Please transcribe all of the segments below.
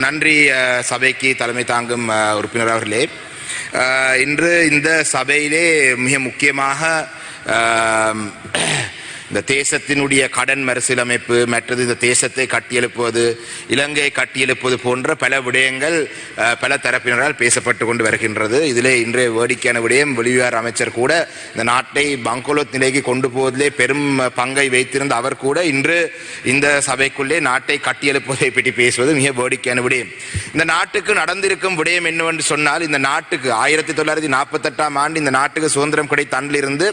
நன்றி சபைக்கு தலைமை தாங்கும் உறுப்பினர் அவர்களே. இன்று இந்த சபையிலே மிக முக்கியமாக இந்த தேசத்தினுடைய கடன் மறுசீலமைப்பு மற்றது இந்த தேசத்தை கட்டியெழுப்புவது இலங்கையை கட்டியெழுப்புவது போன்ற பல விடயங்கள் பல தரப்பினரால் பேசப்பட்டு கொண்டு வருகின்றது. இதிலே இன்றைய வேடிக்கையான விடயம் வெளிவிவகார அமைச்சர் கூட இந்த நாட்டை பங்கோலோத் நிலைக்கு கொண்டு போவதிலே பெரும் பங்கை வைத்திருந்த அவர் கூட இன்று இந்த சபைக்குள்ளே நாட்டை கட்டியெழுப்புவதை பற்றி பேசுவது மிக வேடிக்கையான விடயம். இந்த நாட்டுக்கு நடந்திருக்கும் விடயம் என்னவென்று சொன்னால் இந்த நாட்டுக்கு ஆயிரத்தி தொள்ளாயிரத்தி நாற்பத்தெட்டாம் ஆண்டு இந்த நாட்டுக்கு சுதந்திரம் கிடைத்த அன்றிலிருந்து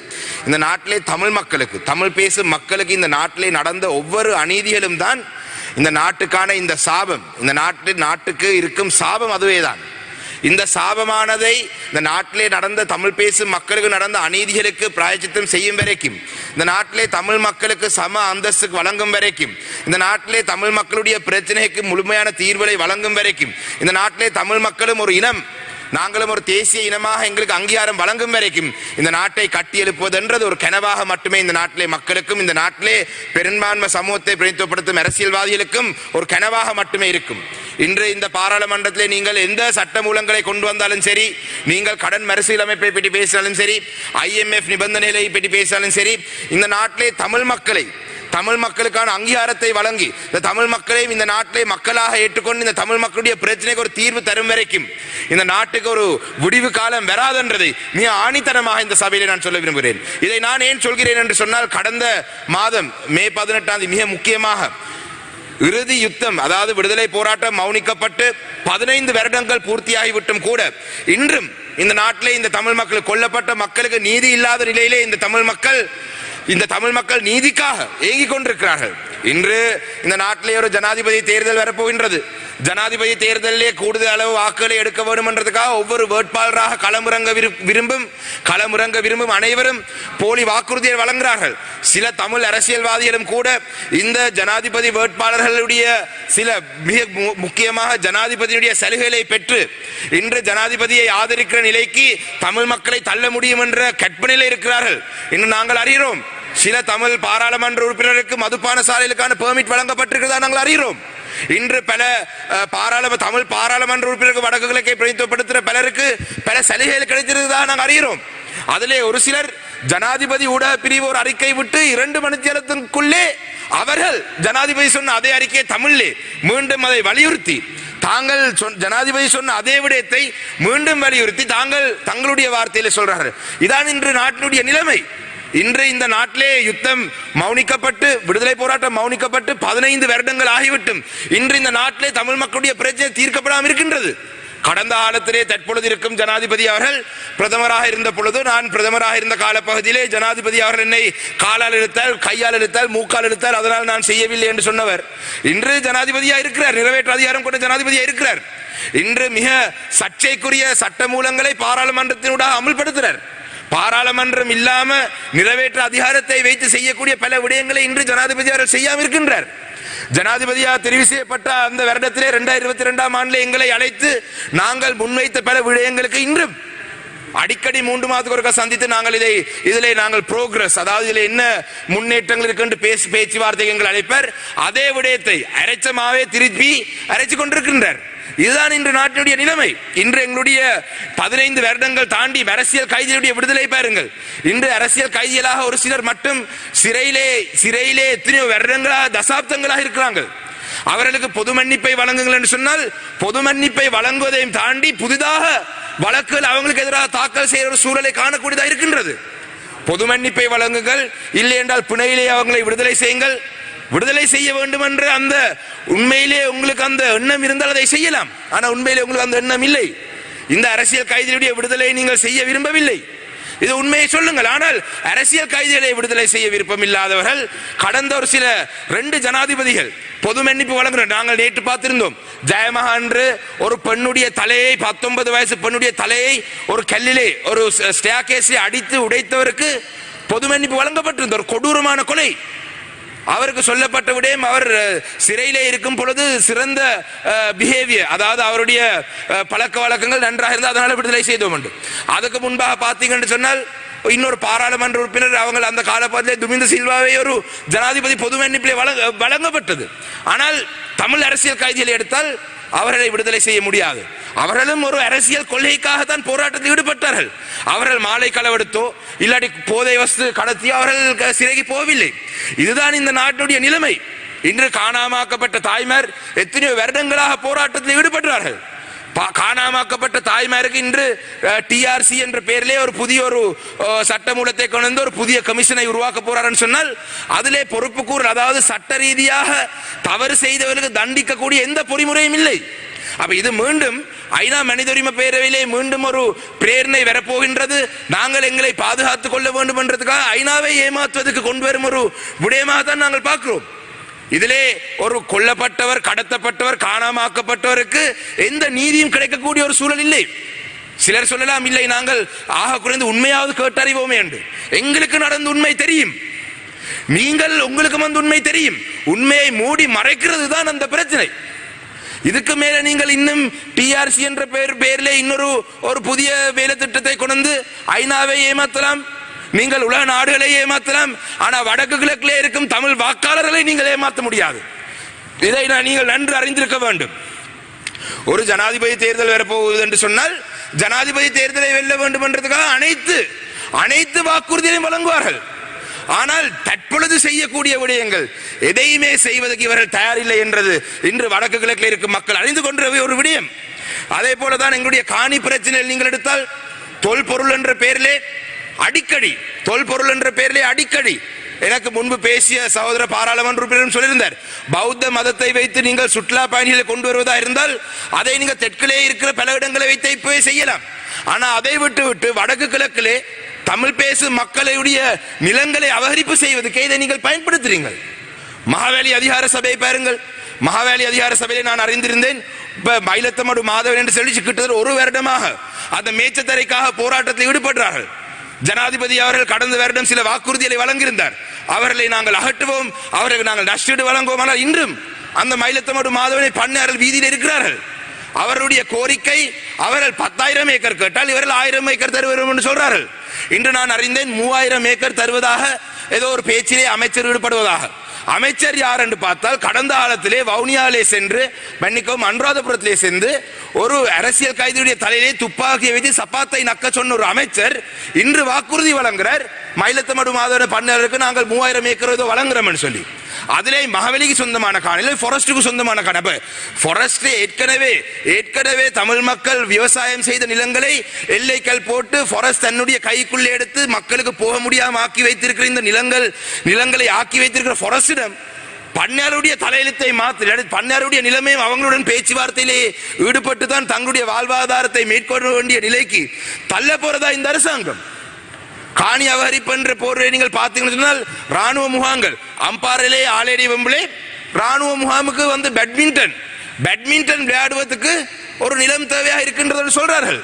இந்த நாட்டிலே தமிழ் மக்களுக்கு தமிழ் பேசும் மக்களுக்கு இந்த நாட்டிலே நடந்த ஒவ்வொரு அநீதிகளும் தான் இந்த நாட்டுக்கான இந்த சாபம். இந்த நாட்டு நாட்டுக்கு இருக்கும் சாபம் அதுவே தான் இந்த சாபமானதை இந்த நாட்டிலே நடந்த தமிழ் பேசும் மக்களுக்கு நடந்த அநீதிகளுக்கு பிராயச்சித்தம் செய்யும் வரைக்கும் இந்த நாட்டிலே தமிழ் மக்களுக்கு சம அந்தஸ்துக்கு வழங்கும் வரைக்கும் இந்த நாட்டிலே தமிழ் மக்களுடைய பிரச்சனைக்கு முழுமையான தீர்வுகளை வழங்கும் வரைக்கும் இந்த நாட்டிலே தமிழ் மக்களும் ஒரு இனம் நாங்களும் ஒரு தேசிய இனமாக எங்களுக்கு அங்கீகாரம் வழங்கும் வரைக்கும் இந்த நாட்டை கட்டியெழுப்புவதென்றது ஒரு கனவாக மட்டுமே இந்த நாட்டிலே மக்களுக்கும் இந்த நாட்டிலே பெரும்பான்மை சமூகத்தை பிரதித்துவப்படுத்தும் அரசியல்வாதிகளுக்கும் ஒரு கனவாக மட்டுமே இருக்கும். இன்று இந்த பாராளுமன்றத்திலே நீங்கள் எந்த சட்ட மூலங்களை கொண்டு வந்தாலும் சரி நீங்கள் கடன் மறுசீலமைப்பை பற்றி பேசினாலும் சரி ஐஎம்எஃப் நிபந்தனைகளை பற்றி பேசினாலும் சரி இந்த நாட்டிலே தமிழ் மக்களை தமிழ் மக்களுக்கான அங்கீகாரத்தை வழங்கி இந்த தமிழ் மக்களையும் இந்த நாட்டிலே மக்களாக ஏற்றுக்கொண்டு இந்த தமிழ் மக்களுடைய பிரச்சனைக்கு ஒரு தீர்வு தரும் வரைக்கும் இந்த நாட்டுக்கு ஒரு முடிவு காலம் வராதென்றதை மிக ஆணித்தனமாக இந்த சபையிலே நான் சொல்ல விரும்புகிறேன். இதை நான் ஏன் சொல்கிறேன் என்று சொன்னால் கடந்த மாதம் மே பதினெட்டாம் தேதி மிக முக்கியமாக இறுதி யுத்தம் அதாவது விடுதலை போராட்டம் மௌனிக்கப்பட்டு பதினைந்து வருடங்கள் பூர்த்தியாகிவிட்டும் கூட இன்றும் இந்த நாட்டிலே இந்த தமிழ் மக்கள் கொல்லப்பட்ட மக்களுக்கு நீதி இல்லாத நிலையிலே இந்த தமிழ் மக்கள் இந்த தமிழ் மக்கள் நீதிக்காக ஏங்கிக் கொண்டிருக்கிறார்கள். இன்று இந்த நாட்டிலே ஒரு ஜனாதிபதி தேர்தல் வரப்போகின்றது. ஜனாதிபதி தேர்தலிலே கூடுதல் அளவு வாக்குகளை எடுக்க வேண்டும் என்றதுக்காக ஒவ்வொரு வேட்பாளராக களமிறங்க விரும்பும் களமிறங்க விரும்பும் அனைவரும் போலி வாக்குறுதியை வழங்குகிறார்கள். சில தமிழ் அரசியல்வாதிகளும் கூட இந்த ஜனாதிபதி வேட்பாளர்களுடைய சில மிக மு- முக்கியமாக ஜனாதிபதியுடைய சலுகைகளை பெற்று இன்று ஜனாதிபதியை ஆதரிக்கிற நிலைக்கு தமிழ் மக்களை தள்ள முடியும் என்ற கற்பனையில் இருக்கிறார்கள். இன்று நாங்கள் அறிகிறோம் சில தமிழ் பாராளுமன்ற உறுப்பினருக்கு மதுபான சாலைகளுக்கான பெர்மிட் வழங்கப்பட்டிருக்கிறதா நாங்கள் அறிகிறோம். இன்று பல பாராளும தமிழ் பாராளுமன்ற உறுப்பினருக்கு வடக்கு கிழக்கை பிரதித்துவப்படுத்துகிற பலருக்கு பல சலுகைகள் கிடைத்திருக்கிறதா நாங்கள் அறிகிறோம். அதிலே ஒரு சிலர் ஜனாதிபதி ஊடக பிரிவு ஒரு அறிக்கை விட்டு இரண்டு மணி மணித்தியாலத்திற்குள்ளே அவர்கள் ஜனாதிபதி சொன்ன அதே அறிக்கையை தமிழிலே மீண்டும் அதை வலியுறுத்தி தாங்கள் ஜனாதிபதி சொன்ன அதே விடயத்தை மீண்டும் வலியுறுத்தி தாங்கள் தங்களுடைய வார்த்தையில சொல்றார்கள். இதான் இன்று நாட்டினுடைய நிலைமை. இன்று இந்த நாட்டிலே யுத்தம் மௌனிக்கப்பட்டு விடுதலை போராட்டம் மௌனிக்கப்பட்டு பதினைந்து வருடங்கள் ஆகிவிட்டும். இன்று இந்த நாட்டிலே தமிழ் மக்களுடைய பிரச்சனை தீர்க்கப்படாமல் இருக்கின்றது. கடந்த காலத்திலே தற்பொழுது இருக்கும் ஜனாதிபதி அவர்கள் பிரதமராக இருந்த பொழுது நான் பிரதமராக இருந்த காலப்பகுதியிலே ஜனாதிபதி அவர்கள் என்னை காலால் இழுத்தால் கையால் இழுத்தால் மூக்கால் இழுத்தால் அதனால் நான் செய்யவில்லை என்று சொன்னவர். இன்று ஜனாதிபதியாக இருக்கிறார் நிறைவேற்ற அதிகாரம் கொண்ட ஜனாதிபதியாக இருக்கிறார். இன்று மிக சர்ச்சைக்குரிய சட்ட மூலங்களை பாராளுமன்றத்தினூடாக அமல்படுத்துகிறார் பாராளுமன்றம் இல்லாம நிறைவேற்ற அதிகாரத்தை வைத்து செய்யக்கூடிய பல விடயங்களை இன்று ஜனாதிபதி அவர்கள் செய்யாமல் இருக்கின்றார். ஜனாதிபதியாக தெரிவு செய்யப்பட்ட அந்த வருடத்திலே இரண்டாயிரத்தி இருபத்தி ரெண்டாம் ஆண்டிலே எங்களை அழைத்து நாங்கள் முன்வைத்த பல விடயங்களுக்கு இன்றும் அடிக்கடி மூன்று மாதத்துக்கு ஒருக்கா சந்தித்து நாங்கள் இதை இதில் நாங்கள் ப்ரோக்ரஸ் அதாவது இதில் என்ன முன்னேற்றங்கள் இருக்கு பேசி பேச்சுவார்த்தை எங்கள் அழைப்பர். அதே விடயத்தை அரைச்சமாவே திருப்பி அரைச்சு கொண்டிருக்கின்றார். இதுதான் இன்று நாட்டினுடைய நிலைமை. இன்று எங்களுடைய பதினைந்து வருடங்கள் தாண்டி அரசியல் கைதியுடைய விடுதலை பாருங்கள். இன்று அரசியல் கைதிகளாக ஒரு சிலர் மட்டும் சிறையிலே சிறையிலே எத்தனையோ வருடங்களாக தசாப்தங்களாக இருக்கிறாங்க. அவர்களுக்கு பொது மன்னிப்பை வழங்குங்கள் என்று சொன்னால் பொது மன்னிப்பை வழங்குவதையும் தாண்டி புதிதாக வழக்குகள் அவங்களுக்கு எதிராக தாக்கல் செய்கிற ஒரு சூழலை காணக்கூடியதாக இருக்கின்றது. பொது மன்னிப்பை வழங்குங்கள். இல்லை என்றால் பிணையிலே அவங்களை விடுதலை செய்யுங்கள். விடுதலை செய்ய வேண்டும் என்ற அந்த உண்மையிலே உங்களுக்கு அந்த எண்ணம் இருந்தால் அதை செய்யலாம். ஆனால் உண்மையிலே உங்களுக்கு அந்த எண்ணம் இல்லை. இந்த அரசியல் கைதிகளுடைய விடுதலை நீங்கள் செய்ய விரும்பவில்லை. இது உண்மையை சொல்லுங்கள். ஆனால் அரசியல் கைதிகளை விடுதலை செய்ய விருப்பம் இல்லாதவர்கள் கடந்த ஒரு சில ரெண்டு ஜனாதிபதிகள் பொது மன்னிப்பு வழங்குறோம் நாங்கள் நேற்று பார்த்திருந்தோம். ஜெயமகா என்று ஒரு பெண்ணுடைய தலையை பத்தொன்பது வயசு பெண்ணுடைய தலையை ஒரு கல்லிலே ஒரு ஸ்டேகேஸை அடித்து உடைத்தவருக்கு பொது மன்னிப்பு வழங்கப்பட்டிருந்த ஒரு கொடூரமான கொலை. அவருக்கு சொல்லப்பட்ட விடயம் அவர் சிறையிலே இருக்கும் பொழுது சிறந்த பிஹேவியர் அதாவது அவருடைய பழக்க வழக்கங்கள் நன்றாக இருந்தால் அதனால் விடுதலை செய்தோம் என்று. அதுக்கு முன்பாக பார்த்தீங்கன்னு சொன்னால் இன்னொரு பாராளுமன்ற உறுப்பினர் அவங்க அந்த காலப்பகுதியிலே துமிந்த சில்வாவை ஒரு ஜனாதிபதி பொது மன்னிப்பிலே வழங்கப்பட்டது. ஆனால் தமிழ் அரசியல் கைதிகளை எடுத்தால் அவர்களை விடுதலை செய்ய முடியாது. அவர்களும் ஒரு அரசியல் கொள்கைக்காகத்தான் போராட்டத்தில் ஈடுபட்டார்கள். அவர்கள் மாலை களவெடுத்தோ இல்லாட்டி போதை வஸ்து கடத்தியோ அவர்கள் க- சிறைக்கு போவில்லை இதுதான் இந்த நாட்டினுடைய நிலைமை. இன்று காணாமாக்கப்பட்ட தாய்மார் எத்தனையோ வருடங்களாக போராட்டத்தில் ஈடுபட்டார்கள் பா- காணாமாக்கப்பட்ட தாய்மாருக்கு இன்று டிஆர்சி என்ற பெயரிலே ஒரு புதிய ஒரு சட்டமூலத்தை கொண்டு வந்து ஒரு புதிய கமிஷனை உருவாக்க போறாருன்னு சொன்னால் அதிலே பொறுப்பு கூறு அதாவது சட்ட ரீதியாக தவறு செய்தவர்களுக்கு தண்டிக்கக்கூடிய எந்த பொறிமுறையும் இல்லை. அப்ப இது மீண்டும் ஐநா மனித உரிமை பேரவையிலே மீண்டும் ஒரு பிரேரணை வரப்போகின்றது. நாங்கள் எங்களை பாதுகாத்துக் கொள்ள வேண்டும் என்றதுக்காக ஐநாவை ஏமாற்றுவதற்கு கொண்டு வரும் ஒரு விடயமாக தான் நாங்கள் பார்க்கிறோம். இதிலே ஒரு கொல்லப்பட்டவர் கடத்தப்பட்டவர் காணாமாக்கப்பட்டவருக்கு எந்த நீதியும் கிடைக்கக்கூடிய ஒரு சூழல் இல்லை. சிலர் சொல்லலாம் இல்லை நாங்கள் ஆக குறைந்து உண்மையாவது கேட்டறிவோமே என்று. எங்களுக்கு நடந்த உண்மை தெரியும். நீங்கள் உங்களுக்கு வந்து உண்மை தெரியும். உண்மையை மூடி மறைக்கிறது தான் அந்த பிரச்சனை. இதுக்கு மேல நீங்கள் இன்னும் டிஆர்சி என்ற பெயர் பெயரில் இன்னொரு ஒரு புதிய வேலை திட்டத்தை கொண்டு ஐநாவை ஏமாத்தலாம். நீங்கள் உலக நாடுகளை ஏமாத்தலாம். ஆனா வடக்கு கிழக்கிலே இருக்கும் தமிழ் வாக்காளர்களை நீங்கள் ஏமாற்ற முடியாது. இதை நான் நீங்கள் நன்கு அறிந்திருக்க வேண்டும். ஒரு ஜனாதிபதி தேர்தல் வரப்போகுது என்று சொன்னால் ஜனாதிபதி தேர்தலை வெல்ல வேண்டும் என்றதுக்காக அனைத்து அனைத்து வாக்குறுதிகளையும் வழங்குவார்கள். ஆனால் தற்பொழுது செய்யக்கூடிய விடயங்கள் எதையுமே செய்வதற்கு இவர்கள் தயாரில்லை என்றது இன்று வடக்கு கிழக்கில் இருக்கும் மக்கள் அறிந்து கொண்ட ஒரு விடயம். அதே போலதான் எங்களுடைய காணி பிரச்சனையில் நீங்கள் எடுத்தால் தொல்பொருள் என்ற பெயரிலே அடிக்கடி தொல்பொருள் என்ற பெயரிலே அடிக்கடி. எனக்கு முன்பு பேசிய சகோதர பாராளுமன்ற உறுப்பினரும் சொல்லியிருந்தார் பௌத்த மதத்தை வைத்து நீங்கள் சுற்றுலா பயணிகளை கொண்டு வருவதா இருந்தால் அதை நீங்கள் தெற்கிலே இருக்கிற பல இடங்களை வைத்து இப்பவே செய்யலாம். ஆனால் அதை விட்டு விட்டு வடக்கு கிழக்கிலே தமிழ் பேசும் மக்களுடைய நிலங்களை அபகரிப்பு செய்வதற்கு இதை நீங்கள் பயன்படுத்துறீங்கள் மகாவேலி அதிகார சபையை பாருங்கள். மகாவேலி அதிகார சபையை நான் அறிந்திருந்தேன். இப்ப மயிலத்தமடு மாதவன் என்று சொல்லி கிட்டத்தட்ட ஒரு வருடமாக. அந்த மேச்சத்தரைக்காக போராட்டத்தில் ஈடுபடுறார்கள். ஜனாதிபதி அவர்கள் கடந்த வருடம் சில வாக்குறுதிகளை வழங்கியிருந்தார். அவர்களை நாங்கள் அகற்றுவோம். அவர்களுக்கு நாங்கள் நஷ்டீடு வழங்குவோம். ஆனால் இன்றும் அந்த மயிலத்தமடு மாதவனை பண்ணார்கள் வீதியில் இருக்கிறார்கள். அவருடைய கோரிக்கை அவர்கள் பத்தாயிரம் ஏக்கர் கேட்டால் இவர்கள் ஆயிரம் ஏக்கர் தருவோம் என்று சொல்றார்கள். இன்று நான் அறிந்தேன் மூவாயிரம் ஏக்கர் தருவதாக ஏதோ ஒரு பேச்சிலே அமைச்சர் ஈடுபடுவதாக. அமைச்சர் யார் என்று பார்த்தால் கடந்த காலத்திலே வவுனியாவிலே சென்று மன்னிக்கவும் அனுராதபுரத்திலே சென்று ஒரு அரசியல் கைதியுடைய தலையிலே துப்பாக்கியை வைத்து சப்பாத்தை நக்க சொன்ன ஒரு அமைச்சர் இன்று வாக்குறுதி வழங்குகிறார் மயிலத்தமடு மாதவன பண்ணருக்கு நாங்கள் மூவாயிரம் ஏக்கர் ஏதோ வழங்குறோம்னு சொல்லி. அதிலே மகவெளிக்கு சொந்தமான காணி ஃபாரஸ்ட்டுக்கு சொந்தமான காணி. அப்போ ஃபாரஸ்ட் ஏற்கனவே ஏற்கனவே தமிழ் மக்கள் விவசாயம் செய்த நிலங்களை எல்லைக்கல் போட்டு ஃபாரஸ்ட் தன்னுடைய கைக்குள்ளே எடுத்து மக்களுக்கு போக முடியாம ஆக்கி வைத்திருக்கிற இந்த நிலங்கள் நிலங்களை ஆக்கி வைத்திருக்கிற ஃபாரஸ்டிடம் பண்ணாருடைய தலையெழுத்தை மாற்றி பண்ணாருடைய நிலைமையும் அவங்களுடன் பேச்சுவார்த்தையிலே ஈடுபட்டு தான் தங்களுடைய வாழ்வாதாரத்தை மேற்கொள்ள வேண்டிய நிலைக்கு தள்ள போறதா இந்த அரசாங்கம்? காணி அபகரிப்பு என்ற போர்வை நீங்கள் பார்த்தீங்கன்னு சொன்னால் ராணுவ முகாம்கள். அம்பாரிலே ஆலேடி வெம்பிலே ராணுவ முகாமுக்கு வந்து பேட்மிண்டன் பேட்மிண்டன் விளையாடுவதற்கு ஒரு நிலம் தேவையாக இருக்கின்றது சொல்றார்கள்.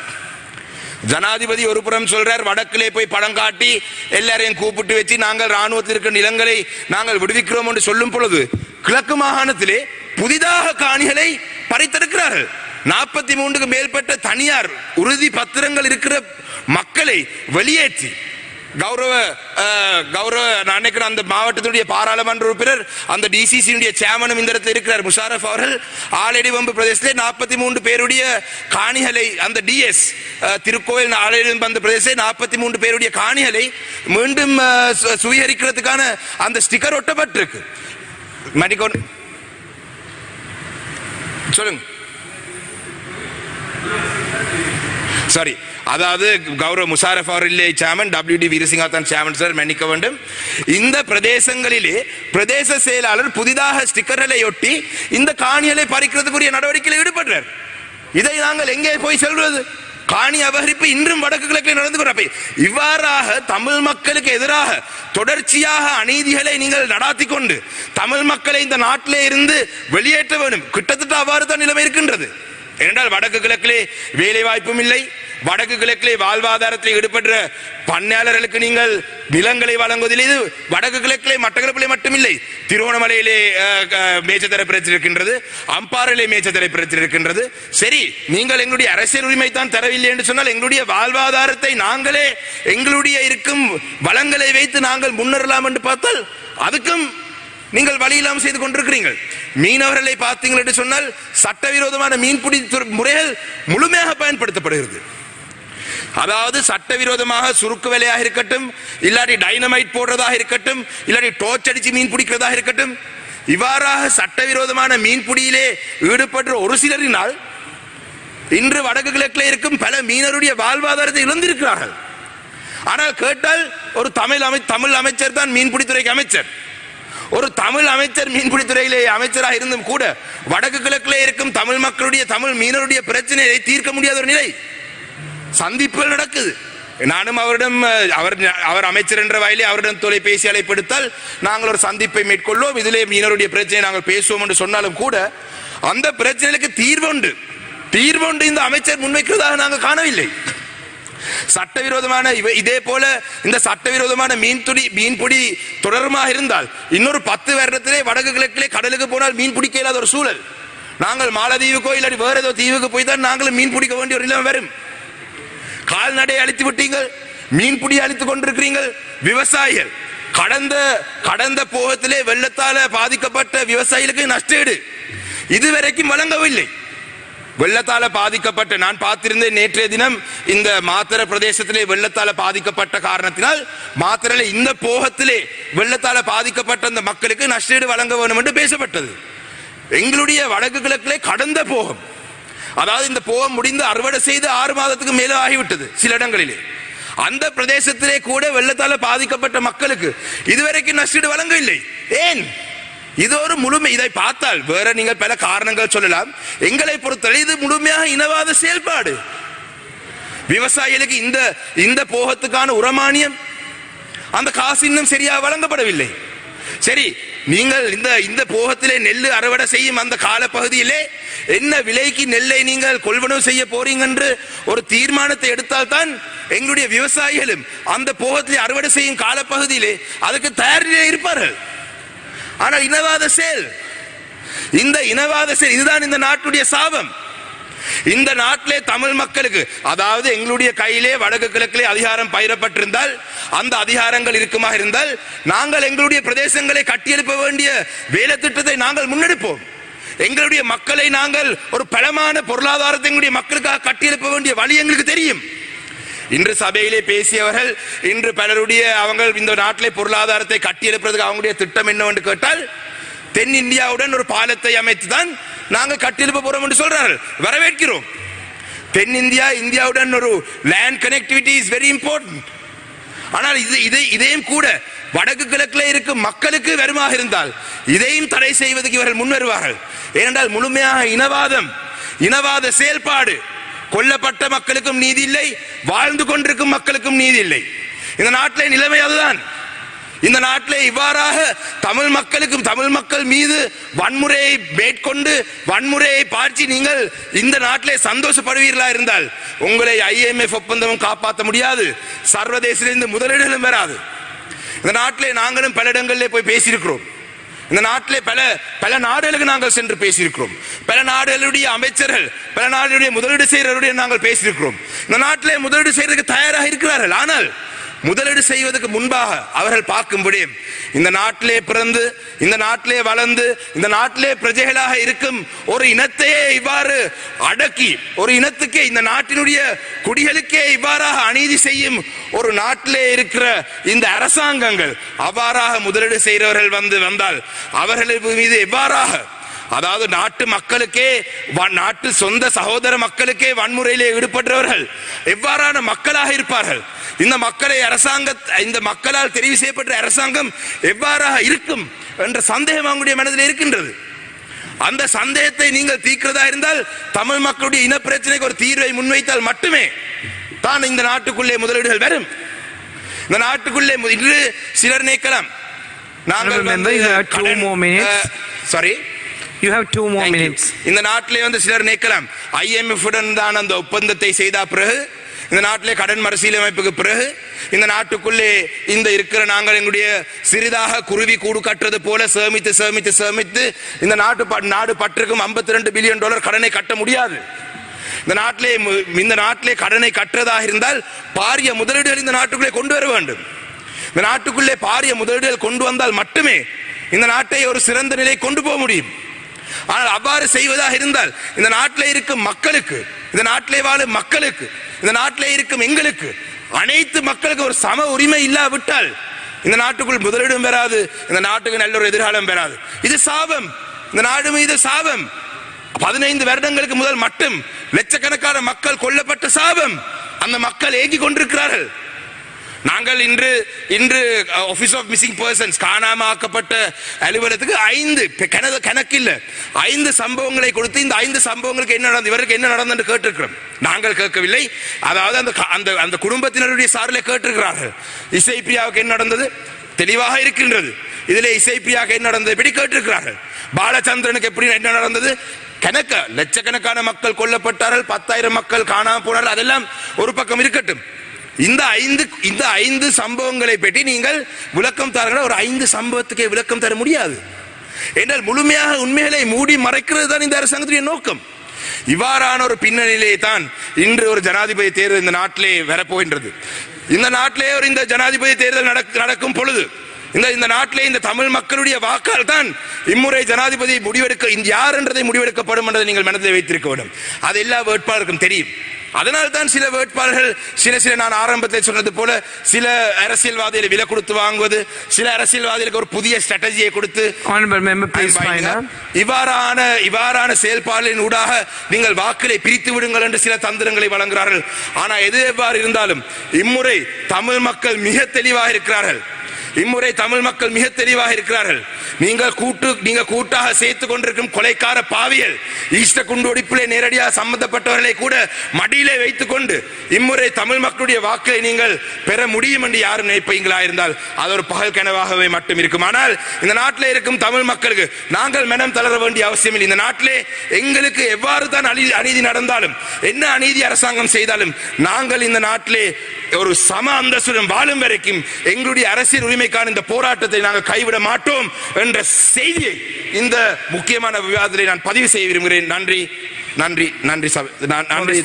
ஜனாதிபதி ஒரு புறம் சொல்றார் வடக்கிலே போய் படம் காட்டி எல்லாரையும் கூப்பிட்டு வச்சு நாங்கள் ராணுவத்தில் இருக்கிற நிலங்களை நாங்கள் விடுவிக்கிறோம் என்று சொல்லும் பொழுது கிழக்கு மாகாணத்திலே புதிதாக காணிகளை பறித்தெடுக்கிறார்கள். நாற்பத்தி மூன்றுக்கு மேற்பட்ட தனியார் உறுதி பத்திரங்கள் இருக்கிற மக்களை வெளியேற்றி கௌரவ கௌரவ நான் நினைக்கிறேன் அந்த மாவட்டத்தினுடைய பாராளுமன்ற உறுப்பினர் அந்த டிசிசியுடைய சேர்மனும் இந்த இடத்துல இருக்கிறார். முஷாரஃப் அவர்கள் ஆலடி வம்பு பிரதேசத்திலே நாற்பத்தி மூன்று பேருடைய காணிகளை அந்த டிஎஸ் திருக்கோயில் ஆலடி வந்த பிரதேசத்திலே நாற்பத்தி மூன்று பேருடைய காணிகளை மீண்டும் சு- சுவீகரிக்கிறதுக்கான அந்த ஸ்டிக்கர் ஒட்டப்பட்டிருக்கு. மணிக்கொண்டு சொல்லுங்க. சாரி அதாவது கௌரவ முசாரஃப் அவர்களே சேமன் டபிள்யூ டி வீரசிங்காத்தான் சேமன் சார் மன்னிக்க வேண்டும். இந்த பிரதேசங்களிலே பிரதேச செயலாளர் புதிதாக ஸ்டிக்கர்களை ஒட்டி இந்த காணிகளை பறிக்கிறதுக்குரிய நடவடிக்கையில் ஈடுபடுறார். இதை நாங்கள் எங்கே போய் சொல்வது? காணி அபகரிப்பு இன்றும் வடக்கு கிழக்கில் நடந்து கொண்டப்ப இவ்வாறாக தமிழ் மக்களுக்கு எதிராக தொடர்ச்சியாக அநீதிகளை நீங்கள் நடாத்தி கொண்டு தமிழ் மக்களை இந்த நாட்டிலே இருந்து வெளியேற்ற வேண்டும். கிட்டத்தட்ட அவ்வாறு தான் நிலைமை இருக்கின்றது. ஏனென்றால் வடக்கு கிழக்கிலே வேலை வாய்ப்பும் இல்லை. வடக்கு கிழக்கிலே வாழ்வாதாரத்தில் ஈடுபடுற பண்ணையாளர்களுக்கு நீங்கள் நிலங்களை வழங்குவதில் இது வடக்கு கிழக்கிலே மட்டக்களப்பிலே மட்டுமில்லை. திருவோணமலையிலே மேச்சத்தரை அஹ், மேய்ச்சத்தர பிரச்சனை இருக்கின்றது அம்பாறையிலே மேய்ச்சத்தர பிரச்சனை இருக்கின்றது சரி நீங்கள் எங்களுடைய அரசியல் உரிமை தான் தரவில்லை என்று சொன்னால் எங்களுடைய வாழ்வாதாரத்தை நாங்களே எங்களுடைய இருக்கும் வளங்களை வைத்து நாங்கள் முன்னேறலாம் என்று பார்த்தால் அதுக்கும் நீங்கள் வழி இல்லாமல் செய்து கொண்டிருக்கிறீர்கள். மீனவர்களை பார்த்தீங்கள் என்று சொன்னால் சட்டவிரோதமான மீன்பிடி முறைகள் முழுமையாக பயன்படுத்தப்படுகிறது. அதாவது சட்டவிரோதமாக சுருக்கு வேலையாக இருக்கட்டும் இல்லாட்டி டைனமைட் போடுறதாக இருக்கட்டும் இல்லாட்டி டோர்ச் அடிச்சு மீன் பிடிக்கிறதாக இருக்கட்டும் இவ்வாறாக சட்டவிரோதமான மீன்பிடியிலே ஈடுபடுற ஒரு சிலரினால் இன்று வடக்கு கிழக்கில் இருக்கும் பல மீனருடைய வாழ்வாதாரத்தை இழந்திருக்கிறார்கள். ஆனால் கேட்டால் ஒரு தமிழ் அமை தமிழ் அமைச்சர் தான் மீன்பிடித்துறைக்கு அமைச்சர். ஒரு தமிழ் அமைச்சர் மீன்பிடித்துறையிலே அமைச்சராக இருந்தும் கூட வடக்கு கிழக்கிலே இருக்கும் தமிழ் மக்களுடைய தமிழ் மீனருடைய பிரச்சனையை தீர்க்க முடியாத ஒரு நிலை. சந்திப்புகள் நடக்குது. நானும் அவரிடம் அவர் அவர் அமைச்சர் என்ற வாயிலே அவரிடம் தொலைபேசி அழைப்படுத்தால் நாங்கள் ஒரு சந்திப்பை மேற்கொள்வோம். இதிலே மீனருடைய பிரச்சனையை நாங்கள் பேசுவோம் என்று சொன்னாலும் கூட அந்த பிரச்சனைகளுக்கு தீர்வுண்டு தீர்வுண்டு இந்த அமைச்சர் முன்வைக்கிறதாக நாங்கள் காணவில்லை. சட்டவிரோதமான இவ- இதே போல இந்த சட்டவிரோதமான மீன்துடி மீன்பிடி தொடருமாக இருந்தால் இன்னொரு பத்து வருடத்திலே வடக்கு கிழக்கிலே கடலுக்கு போனால் மீன் பிடிக்க இல்லாத ஒரு சூழல். நாங்கள் மாலதீவுக்கோ இல்லாட்டி வேற ஏதோ தீவுக்கு போய் தான் நாங்களும் மீன் பிடிக்க வேண்டிய ஒரு நிலைமை வரும். கால்நடை அழித்து விட்டீங்கள் மீன்பிடி அழித்துக் கொண்டிருக்கிறீர்கள் விவசாயிகள். கடந்த கடந்த போகத்திலே வெள்ளத்தால பாதிக்கப்பட்ட விவசாயிகளுக்கு நஷ்டேடு இதுவரைக்கும் வழங்கவில்லை. வெள்ளத்தால பாதிக்கப்பட்ட நான் பார்த்திருந்தேன் நேற்றைய தினம் இந்த மாத்திர பிரதேசத்திலே வெள்ளத்தால பாதிக்கப்பட்ட காரணத்தினால் மாத்திரையில இந்த போகத்திலே வெள்ளத்தால பாதிக்கப்பட்ட அந்த மக்களுக்கு நஷ்டீடு வழங்க வேண்டும் என்று பேசப்பட்டது. எங்களுடைய வடக்கு கிழக்கிலே கடந்த போகம் அதாவது இந்த போகம் முடிந்து அறுவடை செய்து ஆறு மாதத்துக்கு மேலே ஆகிவிட்டது சில இடங்களிலே. அந்த பிரதேசத்திலே கூட வெள்ளத்தால பாதிக்கப்பட்ட மக்களுக்கு இதுவரைக்கும் நஷ்டீடு வழங்கவில்லை. ஏன்? இது ஒரு முழுமை. இதை பார்த்தால் வேற நீங்கள் பல காரணங்கள் சொல்லலாம். எங்களை பொறுத்தவரை இது முழுமையாக இனவாத செயல்பாடு. விவசாயிகளுக்கு இந்த இந்த போகத்துக்கான உரமானியம் அந்த காசு இன்னும் சரியா வழங்கப்படவில்லை. சரி நீங்கள் இந்த இந்த போகத்திலே நெல் அறுவடை செய்யும் அந்த காலப்பகுதியிலே என்ன விலைக்கு நெல்லை நீங்கள் கொள்வனவு செய்ய போறீங்க என்று ஒரு தீர்மானத்தை எடுத்தால் தான் எங்களுடைய விவசாயிகளும் அந்த போகத்திலே அறுவடை செய்யும் காலப்பகுதியிலே அதுக்கு தயாரிலே இருப்பார்கள். ஆனால் இனவாத செயல். இந்த இனவாத செயல் இதுதான் இந்த நாட்டுடைய சாபம். இந்த நாட்டிலே தமிழ் மக்களுக்கு அதாவது எங்களுடைய கையிலே வடக்கு கிழக்கிலே அதிகாரம் பயிரப்பட்டிருந்தால் அந்த அதிகாரங்கள் இருக்குமா இருந்தால் நாங்கள் எங்களுடைய பிரதேசங்களை கட்டியெழுப்ப வேண்டிய வேலை திட்டத்தை நாங்கள் முன்னெடுப்போம். எங்களுடைய மக்களை நாங்கள் ஒரு பலமான பொருளாதாரத்தை எங்களுடைய மக்களுக்காக கட்டியெழுப்ப வேண்டிய வழி எங்களுக்கு தெரியும். இன்று சபையிலே பேசியவர்கள் இன்று பலருடைய அவங்க இந்த நாட்டிலே பொருளாதாரத்தை கட்டியெழுப்புறதுக்கு அவங்களுடைய திட்டம் என்னவென்று கேட்டால் தென்னிந்தியாவுடன் ஒரு பாலத்தை அமைத்து தான் நாங்கள் கட்டியெழுப்ப போறோம் என்று சொல்றார்கள். வரவேற்கிறோம். தென்னிந்தியா இந்தியாவுடன் ஒரு land connectivity is very important ஆனால் இது இதை இதையும் கூட வடக்கு கிழக்கில் இருக்கும் மக்களுக்கு வருமாக இருந்தால் இதையும் தடை செய்வதற்கு இவர்கள் முன் வருவார்கள் ஏனென்றால் முழுமையாக இனவாதம் இனவாத செயல்பாடு கொல்லப்பட்ட மக்களுக்கும் நீதி இல்லை வாழ்ந்து கொண்டிருக்கும் மக்களுக்கும் நீதி இல்லை இந்த நாட்டிலே நிலைமை அதுதான். இந்த நாட்டிலே இவ்வாறாக தமிழ் மக்களுக்கும் தமிழ் மக்கள் மீது வன்முறையை மேற்கொண்டு வன்முறையை பார்த்து நீங்கள் இந்த நாட்டிலே சந்தோஷப்படுவீர்களா இருந்தால் உங்களை ஐஎம்எஃப் ஒப்பந்தமும் காப்பாற்ற முடியாது. சர்வதேசத்திலிருந்து முதலீடுகளும் வராது. இந்த நாட்டிலே நாங்களும் பல இடங்களிலே போய் பேசியிருக்கிறோம். இந்த நாட்டிலே பல பல நாடுகளுக்கு நாங்கள் சென்று பேசியிருக்கிறோம். பல நாடுகளுடைய அமைச்சர்கள் பல நாடுகளுடைய முதலீடு செய்கிறவருடைய நாங்கள் பேசியிருக்கிறோம். இந்த நாட்டிலே முதலீடு செய்யறதுக்கு தயாராக இருக்கிறார்கள். ஆனால் முதலீடு செய்வதற்கு முன்பாக அவர்கள் பார்க்கும்படி இந்த நாட்டிலே பிறந்து இந்த நாட்டிலே வளர்ந்து இந்த நாட்டிலே பிரஜைகளாக இருக்கும் ஒரு இனத்தையே இவ்வாறு அடக்கி ஒரு இனத்துக்கே இந்த நாட்டினுடைய குடிகளுக்கே இவ்வாறாக அநீதி செய்யும் ஒரு நாட்டிலே இருக்கிற இந்த அரசாங்கங்கள் அவ்வாறாக முதலீடு செய்கிறவர்கள் வந்து வந்தால் அவர்கள் மீது எவ்வாறாக அதாவது நாட்டு மக்களுக்கே நாட்டு சொந்த சகோதர மக்களுக்கே வன்முறையிலே ஈடுபடுறவர்கள் எவ்வாறான மக்களாக இருப்பார்கள்? இந்த மக்களை அரசாங்க இந்த மக்களால் தெரிவு செய்யப்பட்ட அரசாங்கம் எவ்வாறாக இருக்கும் என்ற சந்தேகம் அவங்களுடைய மனதில் இருக்கின்றது. அந்த சந்தேகத்தை நீங்கள் தீர்க்கிறதா இருந்தால் தமிழ் மக்களுடைய இன பிரச்சனைக்கு ஒரு தீர்வை முன்வைத்தால் மட்டுமே தான் இந்த நாட்டுக்குள்ளே முதலீடுகள் வரும். இந்த நாட்டுக்குள்ளே இன்று சிலர் more minutes. Sorry You have two more Thank you. minutes. இந்த நாட்டிலே வந்து சிலர் நினைக்கலாம் IMF உடன் தான் அந்த ஒப்பந்தத்தை செய்த பிறகு இந்த நாட்டிலே கடன் மறுசீலமைப்புக்கு பிறகு இந்த நாட்டுக்குள்ளே இந்த இருக்கிற நாங்கள் எங்களுடைய சிறிதாக குருவி கூடு கட்டுறது போல சேமித்து சேமித்து சேமித்து இந்த நாட்டு நாடு பற்றுக்கும் 52 ரெண்டு பில்லியன் டாலர் கடனை கட்ட முடியாது இந்த நாட்டிலே இந்த நாட்டிலே கடனை கட்டுறதாக இருந்தால் பாரிய முதலீடுகள் இந்த நாட்டுக்குள்ளே கொண்டு வர வேண்டும் இந்த நாட்டுக்குள்ளே பாரிய முதலீடுகள் கொண்டு வந்தால் மட்டுமே இந்த நாட்டை ஒரு சிறந்த நிலை கொண்டு போக முடியும் ஆனால் அவ்வாறு செய்வதாக இருந்தால் இந்த நாட்டில் இருக்கும் மக்களுக்கு இந்த நாட்டிலே வாழும் மக்களுக்கு இந்த நாட்டிலே இருக்கும் எங்களுக்கு அனைத்து மக்களுக்கு ஒரு சம உரிமை இல்லாவிட்டால் இந்த நாட்டுக்குள் முதலிடம் பெறாது இந்த நாட்டுக்கு நல்ல ஒரு எதிர்காலம் பெறாது. இது சாபம். இந்த நாடு மீது சாபம். பதினைந்து வருடங்களுக்கு முதல் மட்டும் லட்சக்கணக்கான மக்கள் கொல்லப்பட்ட சாபம். அந்த மக்கள் ஏங்கி கொண்டிருக்கிறார்கள். நாங்கள் இன்று இன்று ஆஃபீஸ் ஆஃப் மிஸ்ஸிங் பர்சன்ஸ் காணாம ஆக்கப்பட்ட அலுவலகத்துக்கு ஐந்து இப்ப கணக்கு கணக்கு ஐந்து சம்பவங்களை கொடுத்து இந்த ஐந்து சம்பவங்களுக்கு என்ன நடந்தது இவருக்கு என்ன நடந்தது கேட்டிருக்கிறோம். நாங்கள் கேட்கவில்லை. அதாவது அந்த அந்த அந்த குடும்பத்தினருடைய சார்பில் கேட்டிருக்கிறார்கள். இசை பிரியாவுக்கு என்ன நடந்தது? தெளிவாக இருக்கின்றது. இதிலே இசைப்பிரியாவுக்கு என்ன நடந்தது? எப்படி கேட்டிருக்கிறார்கள். பாலச்சந்திரனுக்கு எப்படி என்ன நடந்தது? கணக்க லட்சக்கணக்கான மக்கள் கொல்லப்பட்டார்கள் பத்தாயிரம் மக்கள் காணாமல் போனார்கள். அதெல்லாம் ஒரு பக்கம் இருக்கட்டும். இந்த ஐந்து இந்த ஐந்து சம்பவங்களை பற்றி நீங்கள் விளக்கம் தாருங்கள் ஒரு ஐந்து சம்பவத்துக்கே விளக்கம் தர முடியாது. என்றால் முழுமையாக உண்மைகளை மூடி மறைக்கிறது தான் இந்த அரசாங்கத்துடைய நோக்கம். இவ்வாறான ஒரு பின்னணியிலே தான் இன்று ஒரு ஜனாதிபதி தேர்தல் இந்த நாட்டிலே வரப்போகின்றது. இந்த நாட்டிலே ஒரு இந்த ஜனாதிபதி தேர்தல் நடக்கும் பொழுது இந்த இந்த நாட்டிலே இந்த தமிழ் மக்களுடைய வாக்கால் தான் இம்முறை ஜனாதிபதி முடிவெடுக்க இந்த யார் என்றதை முடிவெடுக்கப்படும் என்றதை நீங்கள் மனதில் வைத்திருக்க வேண்டும். அது எல்லா வேட்பாளருக்கும் தெரியும். அதனால் தான் சில வேட்பாளர்கள் சில சில நான் ஆரம்பத்தில் சொன்னது போல சில அரசியல்வாதிகளை விலை கொடுத்து வாங்குவது சில அரசியல்வாதிகளுக்கு ஒரு புதிய ஸ்ட்ராட்டஜியை கொடுத்து. இவ்வாறான இவ்வாறான செயல்பாடுகளின் ஊடாக நீங்கள் வாக்களை பிரித்து விடுங்கள் என்று சில தந்திரங்களை வழங்குகிறார்கள். ஆனா எது எவ்வாறு இருந்தாலும் இம்முறை தமிழ் மக்கள் மிக தெளிவாக இருக்கிறார்கள். இம்முறை தமிழ் மக்கள் மிக தெளிவாக இருக்கிறார்கள். நீங்கள் கூட்டு நீங்க கூட்டாக சேர்த்து கொண்டிருக்கும் கொலைக்கார பாவியல் ஈஸ்ட குண்டுவெடிப்பிலே நேரடியாக சம்பந்தப்பட்டவர்களை கூட மடியிலே வைத்துக் கொண்டு இம்முறை தமிழ் மக்களுடைய வாக்கை நீங்கள் பெற முடியும் என்று யாரும் நினைப்பீங்களா இருந்தால் அது ஒரு பகல் கனவாகவே மட்டும் இருக்கும். ஆனால் இந்த நாட்டில் இருக்கும் தமிழ் மக்களுக்கு நாங்கள் மனம் தளர வேண்டிய அவசியம் இல்லை. இந்த நாட்டிலே எங்களுக்கு எவ்வாறு தான் அநீதி அநீதி நடந்தாலும் என்ன அநீதி அரசாங்கம் செய்தாலும் நாங்கள் இந்த நாட்டிலே ஒரு சம அந்தஸ்துடன் வாழும் வரைக்கும் எங்களுடைய அரசியல் உரிமை உரிமைக்கான இந்த போராட்டத்தை நாங்கள் கைவிட மாட்டோம் என்ற செய்தியை இந்த முக்கியமான விவாதத்தை நான் பதிவு செய்ய விரும்புகிறேன். நன்றி நன்றி நன்றி நன்றி